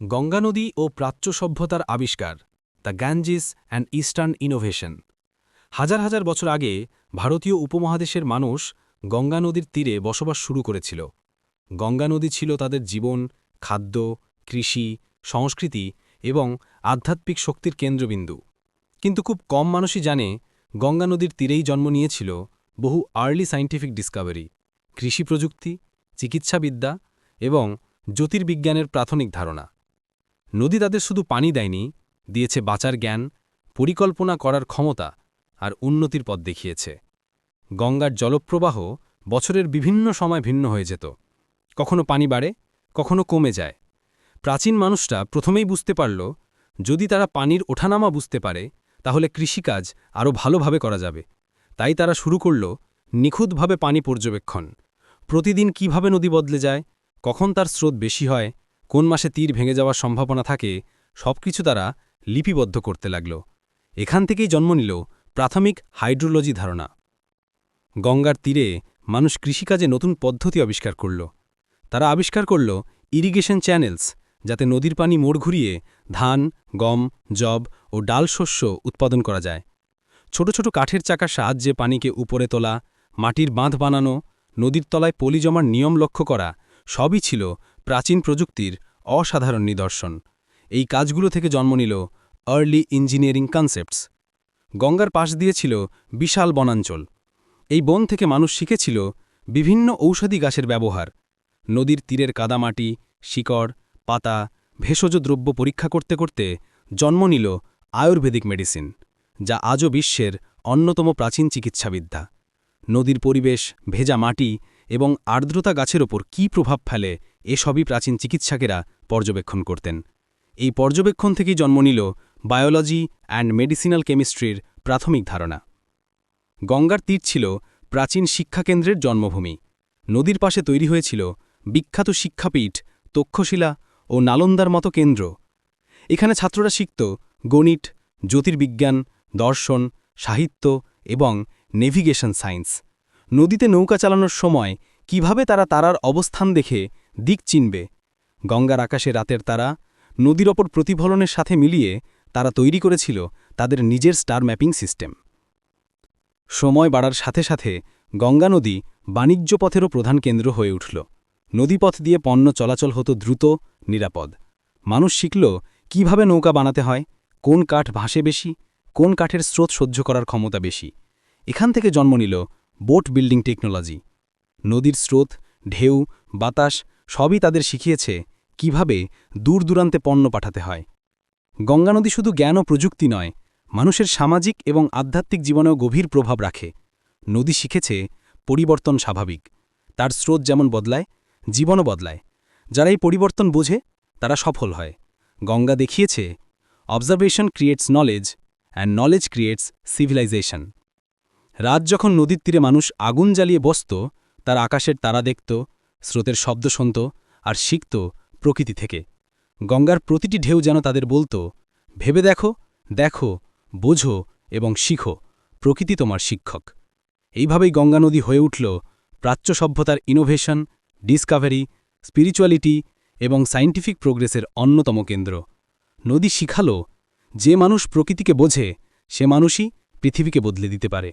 গঙ্গা নদী ও প্রাচ্য সভ্যতার আবিষ্কার, the Ganges and eastern innovation. হাজার হাজার বছর আগে ভারতীয় উপমহাদেশের মানুষ গঙ্গা নদীর তীরে বসবাস শুরু করেছিল। গঙ্গা নদী ছিল তাদের জীবন, খাদ্য, কৃষি, সংস্কৃতি এবং আধ্যাত্মিক শক্তির কেন্দ্রবিন্দু। কিন্তু খুব কম মানুষই জানে গঙ্গা নদীর তীরেই জন্ম নিয়েছিল বহু আর্লি সায়েন্টিফিক ডিসকভারি, কৃষি প্রযুক্তি, চিকিৎসাবিদ্যা এবং জ্যোতির্বিজ্ঞানের প্রাথমিক ধারণা। নদী তাদের শুধু পানি দেয়নি, দিয়েছে বাঁচার জ্ঞান, পরিকল্পনা করার ক্ষমতা আর উন্নতির পথ দেখিয়েছে। গঙ্গার জলপ্রবাহ বছরের বিভিন্ন সময় ভিন্ন হয়ে যেত। কখনো পানি বাড়ে, কখনো কমে যায়। প্রাচীন মানুষরা প্রথমেই বুঝতে পারল, যদি তারা পানির ওঠানামা বুঝতে পারে, তাহলে কৃষিকাজ আরও ভালোভাবে করা যাবে। তাই তারা শুরু করল নিখুঁতভাবে পানি পর্যবেক্ষণ। প্রতিদিন কীভাবে নদী বদলে যায়, কখন তার স্রোত বেশি হয় কোন মাসে তীর ভেঙে যাওয়ার সম্ভাবনা থাকে, সবকিছু তারা লিপিবদ্ধ করতে লাগল। এখান থেকেই জন্ম নিল প্রাথমিক হাইড্রোলজি ধারণা। গঙ্গার তীরে মানুষ কৃষিকাজে নতুন পদ্ধতি আবিষ্কার করল। তারা আবিষ্কার করল ইরিগেশন চ্যানেলস, যাতে নদীর পানি মোড় ঘুরিয়ে ধান, গম জব ও ডাল শস্য উৎপাদন করা যায়। ছোট ছোট কাঠের চাকার সাহায্যে পানিকে উপরে তোলা, মাটির বাঁধ বানানো, নদীর তলায় পলি জমার নিয়ম লক্ষ্য করা, সবই ছিল প্রাচীন প্রযুক্তির অসাধারণ নিদর্শন। এই কাজগুলো থেকে জন্ম নিল আর্লি ইঞ্জিনিয়ারিং কনসেপ্টস গঙ্গার পাশ দিয়ে ছিল বিশাল বনাঞ্চল। এই বন থেকে মানুষ শিখেছিল বিভিন্ন ঔষধি গাছের ব্যবহার। নদীর তীরের কাদামাটি, শিকড়, পাতা, ভেষজ দ্রব্য পরীক্ষা করতে করতে জন্ম নিল আয়ুর্বেদিক মেডিসিন, যা আজও বিশ্বের অন্যতম প্রাচীন চিকিৎসাবিদ্যা। নদীর পরিবেশ, ভেজা মাটি এবং আর্দ্রতা গাছের ওপর কী প্রভাব ফেলে, এসবই প্রাচীন চিকিৎসকেরা পর্যবেক্ষণ করতেন। এই পর্যবেক্ষণ থেকেই জন্ম নিল বায়োলজি অ্যান্ড মেডিসিনাল কেমিস্ট্রির প্রাথমিক ধারণা। গঙ্গার তীর ছিল প্রাচীন শিক্ষাকেন্দ্রের জন্মভূমি। নদীর পাশে তৈরি হয়েছিল বিখ্যাত শিক্ষাপীঠ, তক্ষশিলা ও নালন্দার মতো কেন্দ্র। এখানে ছাত্ররা শিখত গণিত, জ্যোতির্বিজ্ঞান, দর্শন, সাহিত্য এবং নেভিগেশন সায়েন্স। নদীতে নৌকা চালানোর সময় কীভাবে তারা তারার অবস্থান দেখে দিক চিনবে? গঙ্গার আকাশে রাতের তারা নদীর ওপর প্রতিফলনের সাথে মিলিয়ে তারা তৈরি করেছিল তাদের নিজের স্টার ম্যাপিং সিস্টেম। সময় বাড়ার সাথে সাথে গঙ্গা নদী বাণিজ্য পথেরও প্রধান কেন্দ্র হয়ে উঠল। নদীপথ দিয়ে পণ্য চলাচল হতো দ্রুত, নিরাপদ। মানুষ শিখল কীভাবে নৌকা বানাতে হয়, কোন কাঠ ভাসে বেশি, কোন কাঠের স্রোত সহ্য করার ক্ষমতা বেশি। এখান থেকে জন্ম নিল বোট বিল্ডিং টেকনোলজি। নদীর স্রোত, ঢেউ, বাতাস সবই তাদের শিখিয়েছে কীভাবে দূর দূরান্তে পণ্য পাঠাতে হয়। গঙ্গা নদী শুধু জ্ঞান ও প্রযুক্তি নয়, মানুষের সামাজিক এবং আধ্যাত্মিক জীবনেও গভীর প্রভাব রাখে। নদী শিখেছে পরিবর্তন স্বাভাবিক। তার স্রোত যেমন বদলায়, জীবনও বদলায়। যারা এই পরিবর্তন বোঝে, তারা সফল হয়। গঙ্গা দেখিয়েছে observation creates knowledge and knowledge creates civilisation রাত যখন নদীর তীরে মানুষ আগুন জ্বালিয়ে বসত, তার আকাশের তারা দেখত, স্রোতের শব্দ শুনত আর শিখত প্রকৃতি থেকে। গঙ্গার প্রতিটি ঢেউ যেন তাদের বলতো, ভেবে দেখো দেখো, বোঝো এবং শিখো, প্রকৃতি তোমার শিক্ষক। এইভাবেই গঙ্গা নদী হয়ে উঠল, প্রাচ্য সভ্যতার ইনোভেশন ডিসকাভারি স্পিরিচুয়ালিটি এবং সায়েন্টিফিক প্রোগ্রেসের অন্যতম কেন্দ্র। নদী শিখালো, যে মানুষ প্রকৃতিকে বোঝে, সে মানুষই পৃথিবীকে বদলে দিতে পারে।